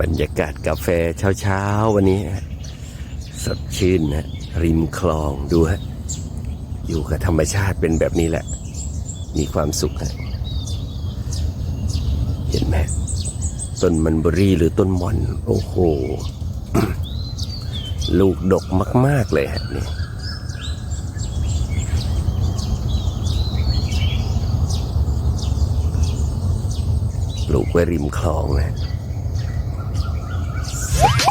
บรรยากาศกาแฟเช้าๆวันนี้ สดชื่นนะริมคลองดูฮะอยู่กับธรรมชาติเป็นแบบนี้แหละ มีความสุขฮะเห็นไหมต้นมันเบอรี่หรือต้นมอน โอ้โห ลูกดกมาก ๆ เลยฮะนี่ปลูกไว้ริมคลองนะ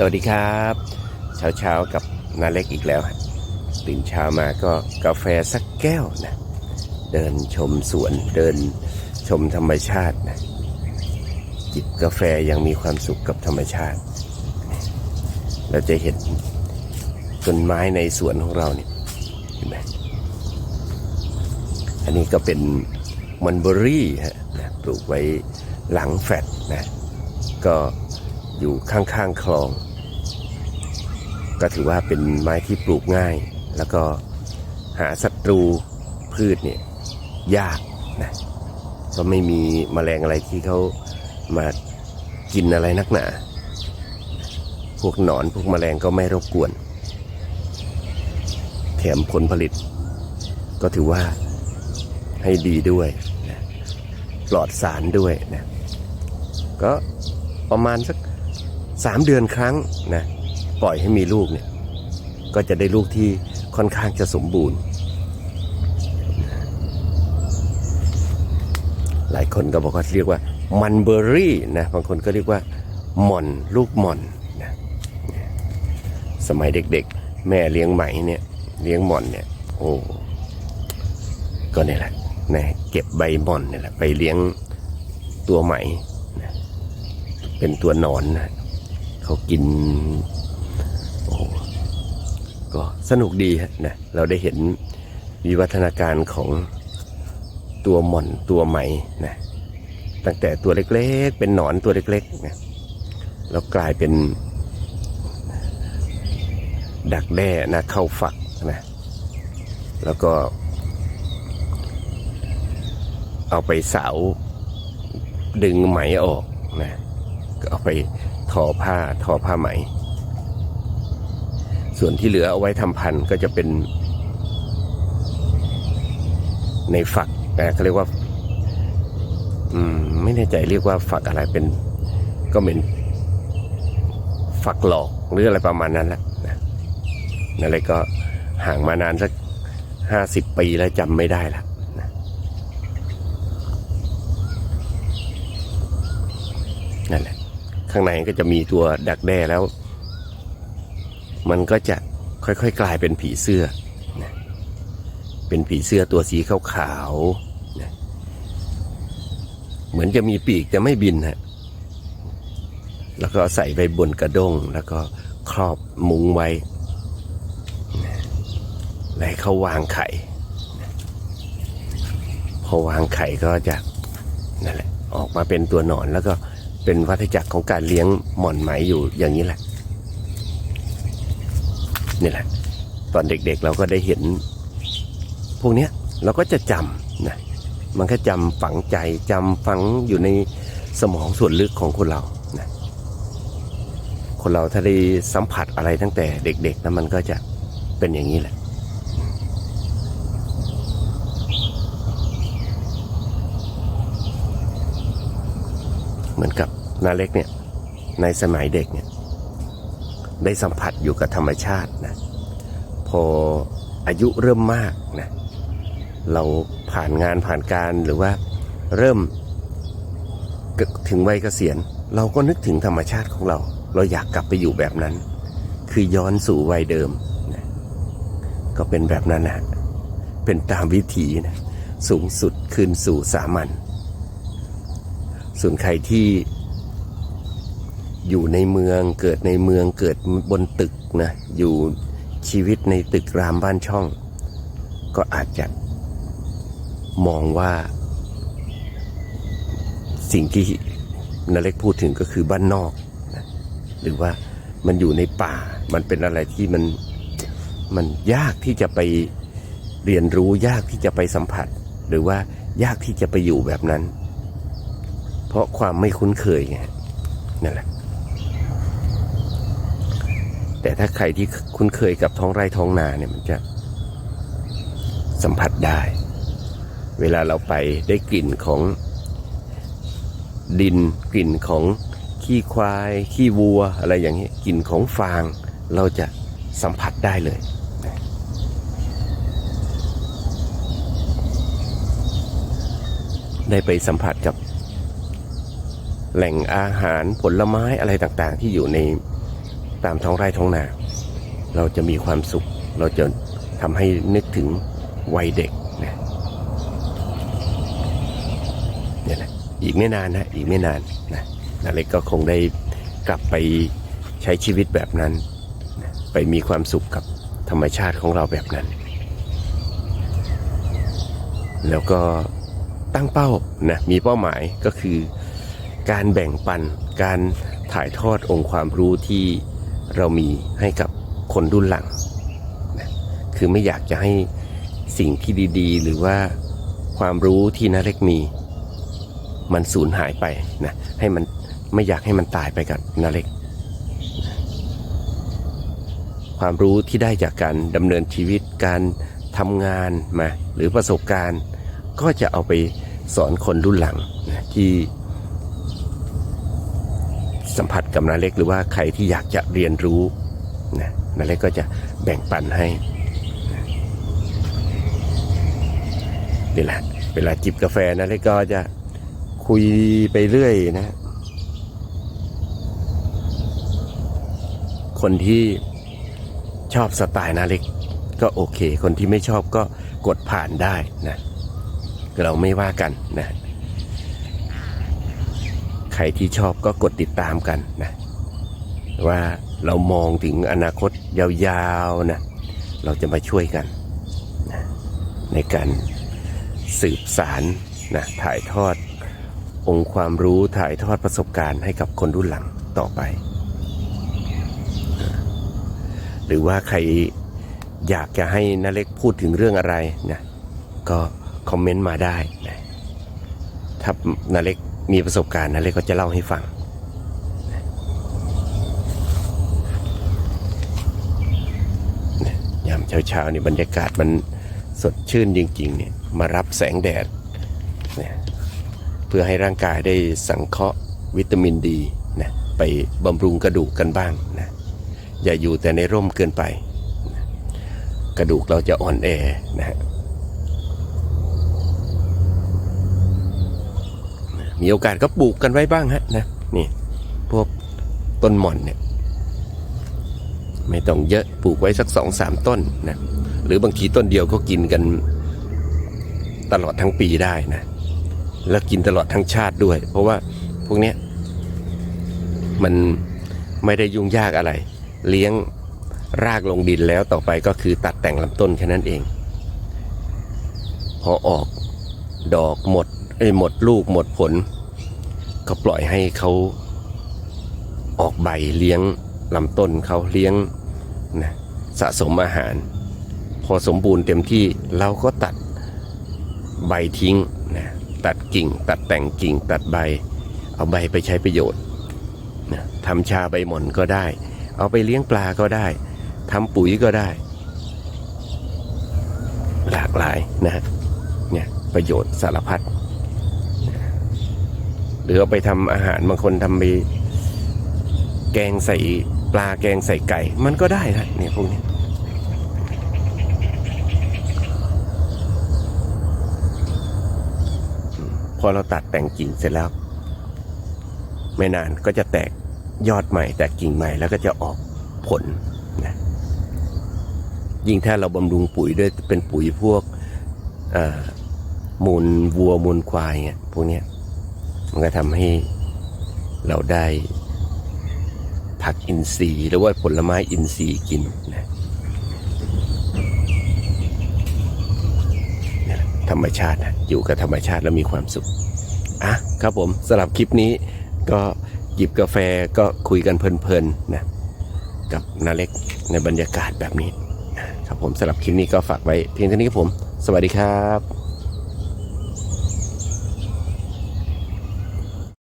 สวัสดีครับ เช้าเช้าๆกับนาเล็กอีกแล้วตื่นเช้ามาก็กาแฟสักแก้วนะเดินชมสวนเดินชมธรรมชาตินะจิบกาแฟยังมีความสุขกับธรรมชาติ เราจะเห็นต้นไม้ในสวนของเราเนี่ยเห็นไหมอันนี้ก็เป็นมันเบอรี่ฮะนะปลูกไว้หลังแฟลตนะก็อยู่ข้างๆคลอง ก็ถือว่าเป็นไม้ที่ปลูกง่าย แล้วก็หาศัตรูพืชเนี่ยยากนะก็ไม่มีแมลงอะไรที่เขามากินอะไรนักหนา พวกหนอนพวกแมลงก็ไม่รบกวน แถมผลผลิต ก็ถือว่าให้ดีด้วยนะปลอดสารด้วยนะก็ประมาณสักสามเดือนครั้งนะ ปล่อยให้มีลูกเนี่ยก็จะได้ลูกที่ค่อนข้างจะสมบูรณ์ หลายคนก็บอกว่าเรียกว่ามันเบอร์รี่นะบางคนก็เรียกว่าหม่อนลูกหม่อนนะสมัยเด็กๆ แม่เลี้ยงไหมเนี่ยเลี้ยงหม่อนเนี่ยโอ้ก็เนี่ยแหละนะเก็บใบหม่อนเนี่ยแหละไปเลี้ยงตัวไหมเป็นตัวนอนนะเขากิน ก็สนุกดีฮะนะเราได้เห็นวิวัฒนาการของตัวหม่อนตัวไหมนะตั้งแต่ตัวเล็กๆ เป็นหนอนตัวเล็กๆนะแล้วกลายเป็น ดักแด้นะเข้าฝักนะแล้วก็ เอาไปเสาดึงไหมออกนะก็เอาไปทอผ้าทอผ้าไหม ส่วนที่เหลือเอาไว้ทำพันธุ์ก็จะเป็น ในฝักนะเขาเรียกว่า อืม ไม่แน่ใจเรียกว่าฝักอะไรเป็น ก็เป็นฝักหลอกหรืออะไรประมาณนั้นแหละนะนั่นเลยก็ห่างมานานสักห้าสิบปีแล้วจำไม่ได้ละนะนั่นแหละ ข้างในก็จะมีตัวดักแด้แล้ว มันก็จะค่อยๆกลายเป็นผีเสื้อนะเป็นผีเสื้อตัวสีขาวๆนะเหมือนจะมีปีกแต่ไม่บินฮะแล้วก็ใส่ไปบนกระด้งแล้วก็ครอบมุ้งไว้แล้วเขาวางไข่ พอวางไข่ก็จะนั่นแหละออกมาเป็นตัวหนอนแล้วก็เป็นวัฏจักรของการเลี้ยงหม่อนไหมอยู่อย่างนี้แหละ นี่แหละ ตอนเด็กๆเราก็ได้เห็น พวกเนี้ยเราก็จะจำนะมันก็จำฝังใจจำฝังอยู่ในสมองส่วนลึกของคนเรานะคนเราถ้าได้สัมผัสอะไรตั้งแต่เด็กๆนะมันก็จะเป็นอย่างนี้แหละเหมือนกับนาเล็กเนี่ยในสมัยเด็กเนี่ย ได้สัมผัสอยู่กับธรรมชาตินะพออายุเริ่มมากนะเราผ่านงานผ่านการหรือว่าเริ่มถึงวัยเกษียณ เราก็นึกถึงธรรมชาติของเรา เราอยากกลับไปอยู่แบบนั้น คือย้อนสู่วัยเดิมนะก็เป็นแบบนั้นนะเป็นตามวิถีนะสูงสุดคืนสู่สามัญส่วนใครที่ อยู่ในเมืองเกิดในเมืองเกิดบนตึกนะอยู่ชีวิตในตึกรามบ้านช่อง ก็อาจจะมองว่า สิ่งที่นเล็กพูดถึงก็คือบ้านนอกนะหรือว่ามันอยู่ในป่า มันเป็นอะไรที่มันมันยากที่จะไปเรียนรู้ยากที่จะไปสัมผัส หรือว่ายากที่จะไปอยู่แบบนั้น เพราะความไม่คุ้นเคยไงนั่นแหละ แต่ถ้าใครที่คุ้นเคยกับท้องไร่ท้องนาเนี่ยมันจะสัมผัสได้ เวลาเราไปได้กลิ่นของดินกลิ่นของขี้ควาย ขี้วัวอะไรอย่างนี้กลิ่นของฟางเราจะสัมผัสได้เลย ได้ไปสัมผัสกับแหล่งอาหารผลไม้อะไรต่างๆ ที่อยู่ใน ตามท้องไร่ท้องนา เราจะมีความสุข เราจะทำให้นึกถึงวัยเด็กนะเนี่ยแหละอีกไม่นานนะอีกไม่นานนะนาเล็กก็คงได้กลับไปใช้ชีวิตแบบนั้นนะไปมีความสุขกับธรรมชาติของเราแบบนั้น แล้วก็ตั้งเป้านะมีเป้าหมายก็คือการแบ่งปันการถ่ายทอดองค์ความรู้ที่ เรามีให้กับคนรุ่นหลังนะคือไม่อยากจะให้สิ่งที่ดีๆ หรือว่าความรู้ที่นาเล็กมี มันสูญหายไปนะให้มันไม่อยากให้มันตายไปกับนาเล็ก ความรู้ที่ได้จากการดำเนินชีวิตการทำงานมาหรือประสบการณ์ ก็จะเอาไปสอนคนรุ่นหลังนะที่ สัมผัสกับนาเล็กหรือว่าใครที่อยากจะเรียนรู้นะนาเล็กก็จะแบ่งปันให้นี่แหละเวลาจิบกาแฟนาเล็กก็จะคุยไปเรื่อยนะ คนที่ชอบสไตล์นาเล็กก็โอเค คนที่ไม่ชอบก็กดผ่านได้นะ เราไม่ว่ากันนะ ครที่ชอบก็กดติดตามกันนะว่าเรามองถึงอนาคตยาวๆนะเราจะมาช่วยกันนะในการสืบสารนะถ่ายทอดองค์ความรู้ถ่ายทอดประสบการณ์ให้กับคนรุ่นหลังต่อไป หรือว่าใครอยากจะให้นาเล็กพูดถึงเรื่องอะไรนะก็คอมเมนต์มาได้นะถ้านาเล็ก มีประสบการณ์นาเล็กก็จะเล่าให้ฟัง ยามเช้าๆนี่บรรยากาศมันสดชื่นจริงๆเนี่ยมารับแสงแดดนะเพื่อให้ร่างกายได้สังเคราะห์วิตามินดีนะไปบำรุงกระดูกกันบ้างนะอย่าอยู่แต่ในร่มเกินไปนะกระดูกเราจะอ่อนแอนะฮะ มีโอกาสก็ปลูกกันไว้บ้างฮะนะนี่พวกต้นหม่อนเนี่ยไม่ต้องเยอะปลูกไว้สักสองสามต้นนะหรือบางทีต้นเดียวก็กินกันตลอดทั้งปีได้นะแล้วกินตลอดทั้งชาติด้วย เพราะว่าพวกเนี้ยมันไม่ได้ยุ่งยากอะไร เลี้ยงรากลงดินแล้วต่อไปก็คือตัดแต่งลำต้นแค่นั้นเอง พอออกดอกหมด หมดลูกหมดผล ก็ปล่อยให้เขาออกใบเลี้ยงลำต้นเขาเลี้ยงนะสะสมอาหาร พอสมบูรณ์เต็มที่เราก็ตัดใบทิ้งนะตัดกิ่ง ตัดแต่งกิ่งตัดใบ เอาใบไปใช้ประโยชน์นะทำชาใบหม่อนก็ได้ เอาไปเลี้ยงปลาก็ได้ทำปุ๋ยก็ได้ หลากหลายนะฮะเนี่ยประโยชน์สารพัด หรือเอาไปทำอาหารบางคนทำไปแกงใส่ปลาแกงใส่ไก่ มันก็ได้นะเนี่ยพวกนี้พอเราตัดแต่งกิ่งเสร็จแล้ว ไม่นานก็จะแตกยอดใหม่ แตกกิ่งใหม่แล้วก็จะออกผลนะยิ่งถ้าเราบำรุงปุ๋ยด้วยเป็นปุ๋ยพวกอ่อมูลวัวมูลควายเนี่ยพวกเนี้ย มันก็ทำให้เราได้ผักอินทรีย์หรือว่าผลไม้อินทรีย์กินนะธรรมชาตินะอยู่กับธรรมชาติแล้วมีความสุขอะครับผมสำหรับคลิปนี้ก็หยิบกาแฟก็คุยกันเพลินๆนะกับนาเล็กในบรรยากาศแบบนี้ ครับผมสำหรับคลิปนี้ก็ฝากไว้เพียงเท่านี้ครับผม สวัสดีครับ